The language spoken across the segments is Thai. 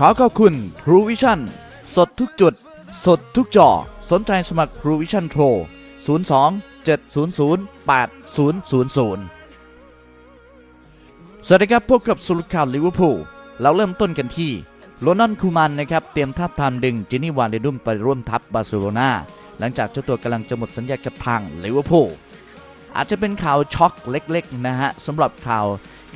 ขอขอบคุณ True Vision สดทุกจุด สดทุกจอ สนใจสมัคร True Vision โทร02 700 8000 สวัสดีครับ พบกับสรุปข่าวลิเวอร์พูลเราเริ่มต้นกันที่โรนัลคูมันนะครับ เตรียมทับทามดึงจินี่วานเดดุมไปร่วมทัพบาร์เซโลนาหลังจากเจ้าตัวกำลังจะหมดสัญญากับทางลิเวอร์พูลอาจจะเป็นข่าวช็อกเล็กๆนะฮะสำหรับข่าว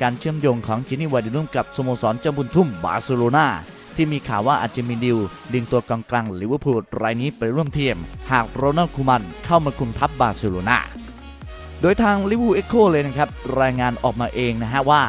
การเชื่อมโยงของจินี่วานเดดุมกับสโมสรเจ้าบุญทุ่มบาร์เซโลนาที่มีข่าวว่าอาจจะมีดิวดึงตัวกองกลางลิเวอร์พูลรายนี้ไปร่วมทีม หากโรนัลคูมันเข้ามาคุมทัพบาร์เซโลนาโดยทางลิเวอร์พูลเอ็กโคเลยนะครับ รายงานออกมาเองนะฮะว่า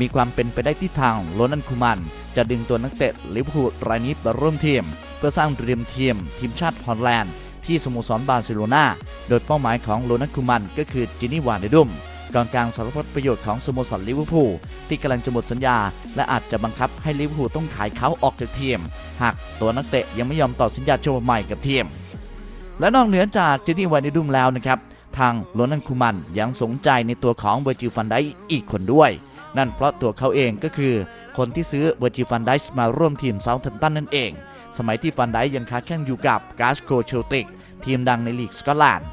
มีความเป็นไปได้ที่ทางโรนัลคูมัน จะดึงตัวนักเตะลิเวอร์พูลรายนี้มาร่วมทีม เพื่อสร้างเตรียมทีม ทีมชาติฮอลแลนด์ที่สโมสรบาร์เซโลนาโดยเป้าหมายของโรนัลคูมันก็คือจินี่วานเดดุม กองกลางสารพัดประโยชน์ของสโมสรลิเวอร์พูลที่กำลังจะหมดสัญญา และอาจจะบังคับให้ลิเวอร์พูลต้องขายเขาออกจากทีม หากตัวนักเตะยังไม่ยอมต่อสัญญาฉบับใหม่กับทีม และนอกเหนือจากจินี่วานเดดุมแล้วนะครับทางโรนัลคูมันยังสนใจในตัวของเวอร์จิลฟันไดอีกคนด้วย นั่นเพราะตัวเขาเองก็คือ คนที่ซื้อเวอร์จิลฟันไดมาร่วมทีมเซาท์แฮมป์ตันนั่นเอง สมัยที่ฟันไดยังค้าแข่งอยู่กับกาสโกเชลติกทีมดังในลีกสกอตแลนด์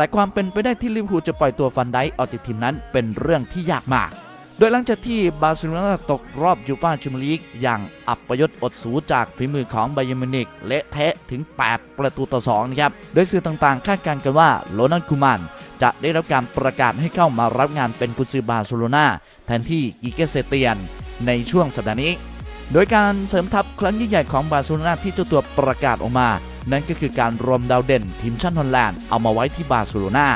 แต่ความเป็นไปได้ที่ลิเวอร์พูลจะปล่อยตัวฟันไดออกจากทีมนั้นเป็นเรื่องที่ยากมาก โดยหลังจากที่บาร์เซโลนาตกรอบยูฟ่าแชมเปี้ยนลีกอย่างอับประยศอดสูจากฝีมือของไบเยมินิกเละเทะถึง 8 ประตูต่อ2นะครับ โดยสื่อต่างๆ คาดการณ์กันว่าโรนัลด์คูมันจะได้รับการประกาศให้เข้ามารับงานเป็นกุนซือบาร์เซโลนาแทนที่อีเกเซเตียนในช่วงสัปดาห์นี้ โดยการเสริมทัพครั้งยิ่งใหญ่ของบาร์เซโลนาที่เจ้าตัวประกาศออกมา นั่นก็คือการรวมดาวเด่นทีมชาติฮอลแลนด์เอามาไว้ที่บาร์เซโลนา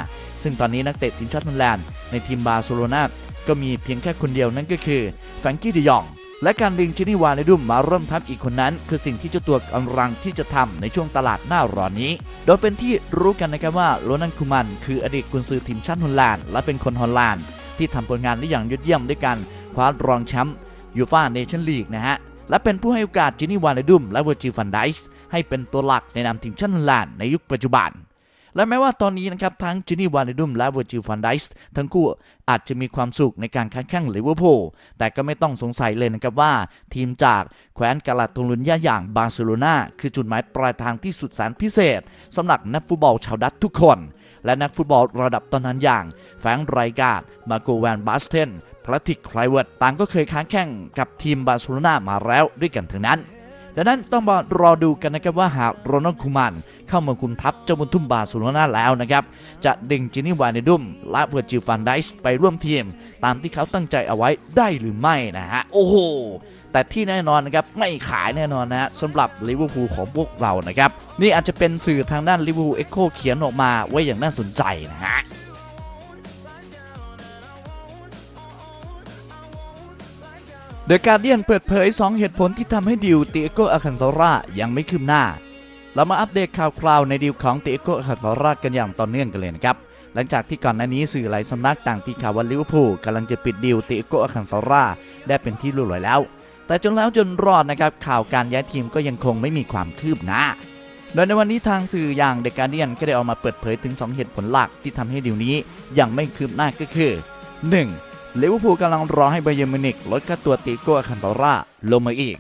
ซึ่งตอนนี้นักเตะทีมชาติฮอลแลนด์ในทีมบาร์เซโลนาก็มีเพียงแค่คนเดียวนั่นก็คือแฟรงกี้ดิยองและการดึงจินีวาในดุมมาร่วมทัพอีกคนนั้น คือสิ่งที่เจ้าตัวกำลังที่จะทำในช่วงตลาดหน้าร้อนนี้ โดยเป็นที่รู้กันนะครับว่าโรนัลคูมัน คืออดีตกุนซือทีมชาติฮอลแลนด์และเป็นคนฮอลแลนด์ที่ทำผลงานได้อย่างยอดเยี่ยมด้วยการคว้ารองแชมป์ยูฟ่าเนชั่นลีกนะฮะและเป็นผู้ให้โอกาสจินีวานดุมและเวอร์จิฟันไดส์ ให้เป็นตัวหลักในนามทีมชาติลแลนในยุคปัจจุบัน และแม้ว่าตอนนี้นะครับทั้งจินี่วานดุมและเวอร์จิลฟันไดส์ทั้งคู่อาจจะมีความสุขในการค้าแข่งลิเวอร์พูลแต่ก็ไม่ต้องสงสัยเลยนะครับว่า ทีมจากแคว้นกาลาตงลุนยาอย่างบาร์เซโลนาคือจุดหมายปลายทางที่สุดแสนพิเศษสำหรับนักฟุตบอลชาวดัตทุกคนและนักฟุตบอลระดับตอนนั้นอย่าง แฟงไรการ์ดมาโกแวนบาสเทนพลาติกไคลเวิร์ดต่างก็เคยค้าแข่งกับทีมบาร์เซโลนามาแล้วด้วยกันทั้งนั้น ดังนั้นต้องมารอดูกันนะครับว่าหากโรนัลคูมันเข้ามาคุมทัพเจ้าบุญทุ่มบาร์เซโลนาแล้วนะครับ จะดึงจินี่วานเนดุมและเวอร์จิลฟันไดส์ไปร่วมทีม ตามที่เขาตั้งใจเอาไว้ได้หรือไม่นะฮะ โอ้โห แต่ที่แน่นอนนะครับไม่ขายแน่นอนนะฮะสำหรับลิเวอร์พูลของพวกเรานะครับ นี่อาจจะเป็นสื่อทางด้านลิเวอร์พูลเอ็กโคเขียนออกมาไว้อย่างน่าสนใจนะฮะ เดอะการเดียนเปิดเผย 2 เหตุผลที่ทำให้ดิวเตียโกอาคันโตรายังไม่คืบหน้า เรามาอัปเดตข่าวคราวในดิวของเตียโกอาคันโตรากันอย่างต่อเนื่องกันเลยนะครับ หลังจากที่ก่อนหน้านี้สื่อหลายสำนักต่างตีข่าวว่าลิเวอร์พูลกำลังจะปิดดิวเตียโกอาคันโตราได้เป็นที่รู้ลอยแล้ว แต่จนแล้วจนรอดนะครับข่าวการย้ายทีมก็ยังคงไม่มีความคืบหน้า โดยในวันนี้ทางสื่ออย่างเดอะการเดียนก็ได้ออกมาเปิดเผยถึง 2 เหตุผลหลักที่ทำให้ดิวนี้ยังไม่คืบหน้าก็คือ 1. ลิเวอร์พูลกำลังรอให้ไบเยร์มิวนิกลดค่าตัวติโก้คันโตราลงมาอีก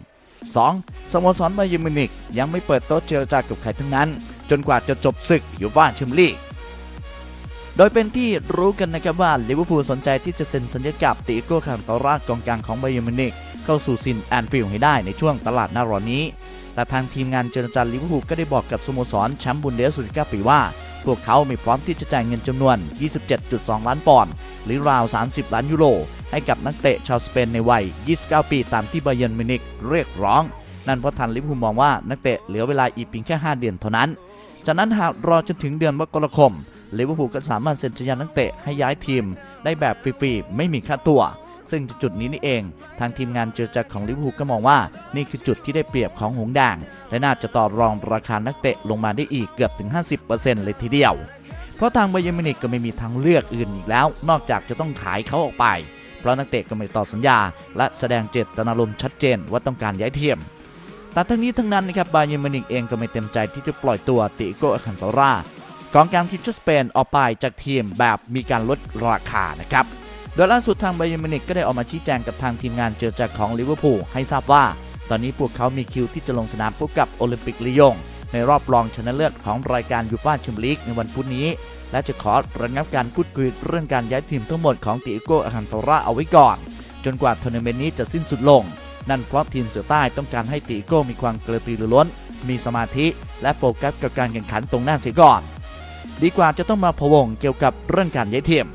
2. สโมสรไบเยร์มิวนิกยังไม่เปิดโต๊ะเจรจากับใครทั้งนั้น จนกว่าจะจบศึกอยูฟ่าแชมเปี้ยนลีกโดยเป็นที่รู้กันนะครับว่าลิเวอร์พูลสนใจที่จะเซ็นสัญญากับติโก้คันโตรากองกลางของไบเยร์มิวนิกเข้าสู่ซินแอนฟิลด์ให้ได้ในช่วงตลาดหน้าร้อนนี้แต่ทางทีมงานเจรจาลิเวอร์พูลก็ได้บอกกับสโมสรแชมป์บุนเดสลิก้าปีว่า พวกเขาไม่พร้อมที่จะจ่ายเงินจำนวน 27.2 ล้านปอนด์หรือราว 30 ล้านยูโร ให้กับนักเตะชาวสเปนในวัย 29 ปีตามที่ไบเยร์นมิวนิกเรียกร้อง นั่นเพราะทางลิเวอร์พูลมองว่านักเตะเหลือเวลาอีกเพียงแค่ 5 เดือนเท่านั้น จากนั้นหากรอจนถึงเดือนมกราคมลิเวอร์พูลก็สามารถเซ็นสัญญานักเตะให้ย้ายทีม ได้แบบฟรีๆไม่มีค่าตัว ซึ่งจุดนี้นี่เอง ทางทีมงานเจรจาของลิเวอร์พูลก็มองว่า นี่คือจุดที่ได้เปรียบของหงส์แดงและน่าจะต่อรองราคานักเตะลงมาได้อีกเกือบถึง 50%เลยทีเดียว เพราะทางไบเยร์มินิกก็ไม่มีทางเลือกอื่นอีกแล้ว นอกจากจะต้องขายเขาออกไป เพราะนักเตะก็ไม่ต่อสัญญา และแสดงเจตนารมณ์ชัดเจนว่าต้องการย้ายทีมแต่ทั้งนี้ทั้งนั้นนะครับไบเยร์มินิกเองก็ไม่เต็มใจที่จะปล่อยตัวติโกอาคันโตรากองกลางทีมชาติสเปนออกไปจากทีมแบบมีการลดราคานะครับ โดยล่าสุดทางไบเยนมินิกก็ได้ออกมาชี้แจงกับทางทีมงานเจรจาของลิเวอร์พูลให้ทราบว่า ตอนนี้พวกเขามีคิวที่จะลงสนามพบกับโอลิมปิกลียง ในรอบรองชนะเลิศของรายการยูฟ่าแชมเปี้ยนลีกในวันพุธนี้ และจะขอระงับการพูดคุยเรื่องการย้ายทีมทั้งหมดของติโกอาคันโตราเอาไว้ก่อน จนกว่าทัวร์นาเมนต์นี้จะสิ้นสุดลง นั่นเพราะทีมเสือใต้ต้องการให้ติโก้มีความกระตือรือร้น มีสมาธิ และโฟกัสกับการแข่งขันตรงหน้าเสียก่อน ดีกว่าจะต้องมาพะวงเกี่ยวกับเรื่องการย้ายทีม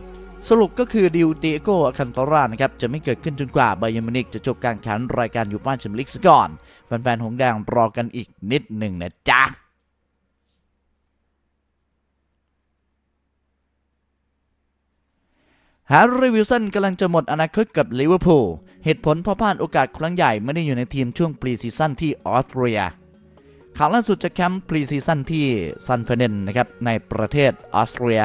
สรุปก็คือดิวติโกอคันตรานะครับจะไม่เกิดขึ้นจนกว่าไบยร์นมินิกจะจบการแข่งรายการอยูฟ่าแชมเปี้ยนลีกซะก่อน แฟนๆหงแดงรอกันอีกนิดหนึ่งนะจ๊ะแฮร์รี่วิลสันกำลังจะหมดอนาคตกับลิเวอร์พูล เหตุผลเพราะพลาดโอกาสครั้งใหญ่ไม่ได้อยู่ในทีมช่วงปรีซีซั่นที่ออสเตรีย ข่าวล่าสุดจากแคมป์ปรีซีซั่นที่ซันเฟเนนนะครับในประเทศออสเตรีย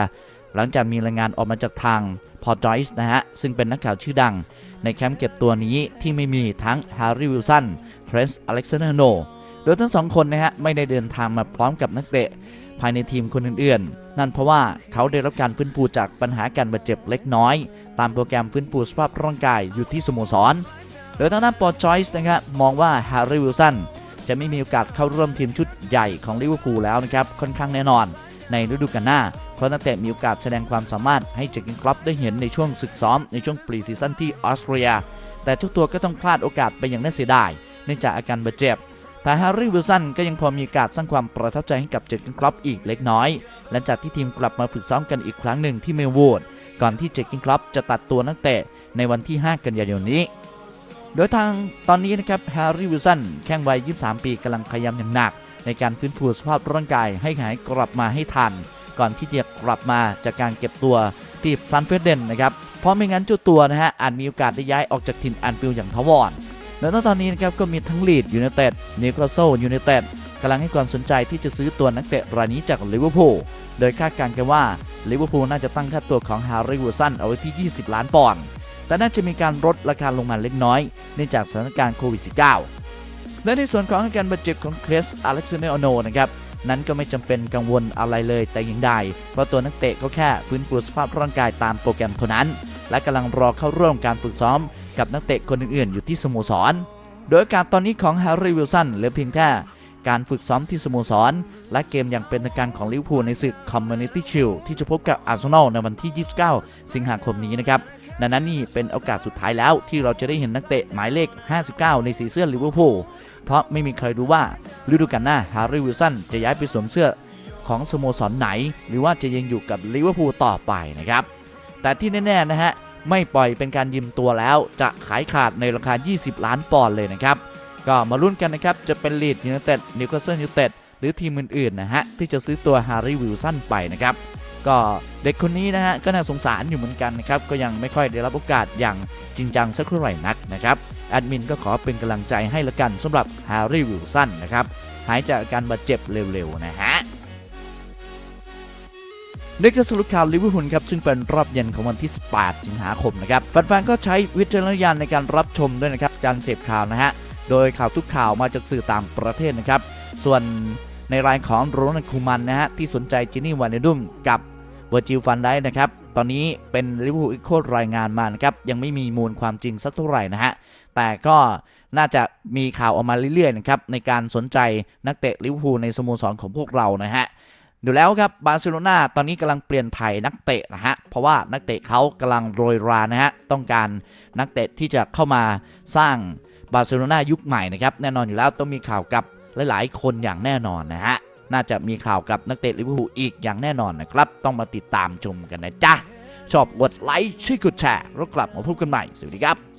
หลังจากมีรายงานออกมาจากทางพอจอยส์นะฮะ ซึ่งเป็นนักข่าวชื่อดัง ในแคมป์เก็บตัวนี้ที่ไม่มีทั้งแฮร์รี่วิลสันเทรนส์อเล็กซานเดอร์โนโดยทั้งสองคนนะฮะ ไม่ได้เดินทางมาพร้อมกับนักเตะ ภายในทีมคนอื่นๆ นั่นเพราะว่าเขาได้รับการฟื้นฟูจากปัญหาการบาดเจ็บเล็กน้อย ตามโปรแกรมฟื้นฟูสภาพร่างกายอยู่ที่สโมสร โดยทางด้านปอจอยส์นะครับมองว่าแฮร์รี่วิลสันจะไม่มีโอกาสเข้าร่วมทีมชุดใหญ่ของลิเวอร์พูลแล้วนะครับค่อนข้างแน่นอนในฤดูกาลหน้า เพราะนักเตะมีโอกาสแสดงความสามารถให้เจกินคลับได้เห็นในช่วงศึกซ้อมในช่วงปรีซีซั่นที่ออสเตรีย แต่เจ้าตัวก็ต้องพลาดโอกาสไปอย่างน่าเสียดายเนื่องจากอาการบาดเจ็บแต่แฮร์รี่วิลสันก็ยังพอมีโอกาสสร้างความประทับใจให้กับเจกินคลับอีกเล็กน้อย หลังจากที่ทีมกลับมาฝึกซ้อมกันอีกครั้งหนึ่งที่เมลวูดก่อนที่เจกินคลับจะตัดตัวนักเตะในวันที่ 5 กันยายนนี้ โดยทางตอนนี้นะครับแฮร์รี่วิลสันแข้งวัย 23 ปีกำลังพยายามอย่างหนัก ในการฟื้นฟูสภาพร่างกายให้หายกลับมาให้ทัน ก่อนที่จะกลับมาจากการเก็บตัวที่ซันเฟรเดนนะครับเพราะไม่งั้นเจ้าตัวนะฮะอาจมีโอกาสได้ย้ายออกจากถิ่นแอนฟิลด์อย่างทวารแล้วตอนนี้นะครับก็มีทั้งลีดยูไนเต็ดนิวคาสเซิลยูไนเต็ดกำลังให้ความสนใจที่จะซื้อตัวนักเตะรายนี้จากลิเวอร์พูลโดยคาดการณ์กันว่าลิเวอร์พูลน่าจะตั้งค่าตัวของแฮร์รี่วิลสันเอาไว้ที่ 20 ล้านปอนด์แต่น่าจะมีการลดราคาลงมาเล็กน้อยเนื่องจากสถานการณ์โควิด -19 และในส่วนของอาการบาดเจ็บของคริสอเล็กซานเดอร์อโนนะครับ นั้นก็ไม่จำเป็นกังวลอะไรเลยแต่อย่างใด เพราะตัวนักเตะก็แค่ฟื้นฟูสภาพร่างกายตามโปรแกรมเท่านั้น และกำลังรอเข้าร่วมการฝึกซ้อม กับนักเตะคนอื่นๆ อยู่ที่สโมสร โดยการตอนนี้ของแฮร์รี่วิลสันเหลือเพียงแค่การฝึกซ้อมที่สโมสร และเกมอย่างเป็นทางการของลิเวอร์พูลในศึก Community Shield ที่จะพบกับอาร์เซนอลในวันที่ 29 สิงหาคมนี้นะครับดังนั้นนี่เป็นโอกาสสุดท้ายแล้วที่เราจะได้เห็นนักเตะหมายเลข 59 ในสีเสื้อลิเวอร์พูล เพราะไม่มีใครรู้ว่าฤดูกาลหน้าฮาร์รี่วิลสันจะย้ายไปสวมเสื้อของสโมสรไหน หรือว่าจะยังอยู่กับลิเวอร์พูลต่อไปนะครับ แต่ที่แน่ๆนะฮะไม่ปล่อยเป็นการยืมตัวแล้วจะขายขาดในราคา 20 ล้านปอนด์เลยนะครับ ก็มาลุ้นกันนะครับ จะเป็นลีดยูไนเต็ดนิวคาสเซิลยูไนเต็ดหรือทีมอื่นๆนะฮะที่จะซื้อตัวฮาร์รี่วิลสันไปนะครับ ก็เด็กคนนี้นะฮะก็น่าสงสารอยู่เหมือนกันนะครับก็ยังไม่ค่อยได้รับโอกาสอย่างจริงจังสักเท่าไหร่นักนะครับแอดมินก็ขอเป็นกำลังใจให้ละกันสำหรับแฮร์รี่วิลสันนะครับหายจากอาการบาดเจ็บเร็วๆนะฮะนี่คือสรุปข่าวลิเวอร์พูลครับซึ่งเป็นรอบเย็นของวันที่ 18 สิงหาคมนะครับแฟนๆก็ใช้วิจารณญาณในการรับชมด้วยนะครับการเสพข่าวนะฮะโดยข่าวทุกข่าวมาจากสื่อต่างประเทศนะครับส่วนในรายของโรนัลคูมันนะฮะที่สนใจจินี่วานเนดุมกับ วอร์จิลฟันได้นะครับ ตอนนี้เป็นลิเวอร์พูลอีโครายงานมานะครับ ยังไม่มีมูลความจริงสักเท่าไหร่นะฮะ แต่ก็น่าจะมีข่าวออกมาเรื่อยๆนะครับ ในการสนใจนักเตะลิเวอร์พูลในสโมสรของพวกเรานะฮะดูแล้วครับบาร์เซโลนาตอนนี้กำลังเปลี่ยนไถ่นักเตะนะฮะ เพราะว่านักเตะเขากำลังโรยรานะฮะ ต้องการนักเตะที่จะเข้ามาสร้างบาร์เซโลนายุคใหม่นะครับ แน่นอนอยู่แล้วต้องมีข่าวกับหลาย ๆ คนอย่างแน่นอนนะฮะ น่าจะมีข่าวกับนักเตะลิเวอร์พูลอีกอย่างแน่นอนนะครับ ต้องมาติดตามชมกันนะจ๊ะ ชอบกดไลค์ช่วยกดแชร์แล้วกลับมาพบกันใหม่ สวัสดีครับ